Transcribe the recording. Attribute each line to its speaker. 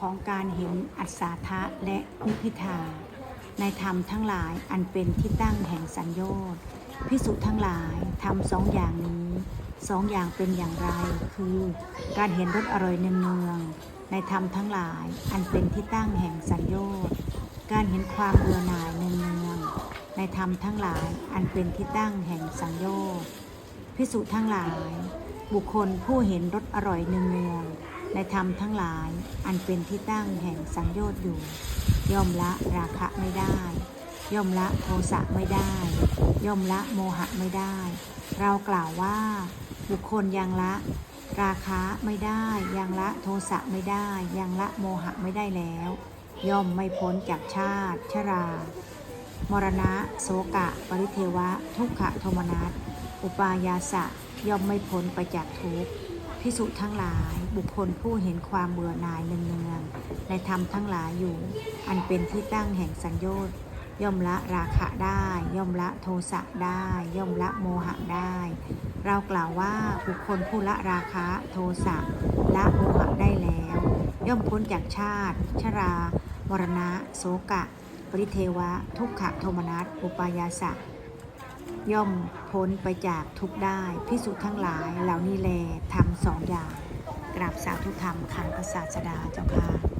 Speaker 1: ของการเห็นอัศทะและนิพิทา ในธรรมทั้งหลายอันเป็นที่ตั้งแห่งสัญญชน์พิสุทั้งหลายทำสองอย่างนี้สองอย่างเป็นอย่างไร คือการเห็นรสอร่อยเนืองในธรรมทั้งหลายอันเป็นที่ตั้งแห่งสัญญชน์การเห็นความเบื่อหน่ายเนืองในธรรมทั้งหลายอันเป็นที่ตั้งแห่งสัญญชน์พิสุทั้งหลาย บุคคลผู้เห็นรสอร่อยเนือง ๆในธรรมทั้งหลายอันเป็นที่ตั้งแห่งสัญญชน์อยู่ ย่อมละราคะไม่ได้ ย่อมละโทสะไม่ได้ ย่อมละโมหะไม่ได้ เรากล่าวว่าบุคคลยังละ ราคะไม่ได้ยังละโทสะไม่ได้ยังละโมหะไม่ได้แล้ว ย่อมไม่พ้นจากชาติ ชรา มรณะ โสกะ ปริเทวะ ทุกขโทมนัส อุปายาสะ ย่อมไม่พ้นไปจากทุกข์ พิสุทั้งหลายบุคคลผู้เห็นความเบื่อหน่ายเนืองๆในธรรมทั้งหลายอยู่ อันเป็นที่ตั้งแห่งสัญญน์ย่อมละราคะได้ ย่อมละโทสะได้ ย่อมละโมหะได้ เรากล่าวว่าบุคคลผู้ละราคะโทสะละโมหะได้แล้ว ย่อมพ้นจากชาติ ชรามรณะ โสกะ ปริเทวะ ทุกขโทมนัสอุปายาสะ ย่อมพ้นไปจากทุกได้พิสุทั้งหลายเหล่านี้แลทำสองอย่าง กราบสาวทุธรรมคันพระศาสดาเจ้าค่ะ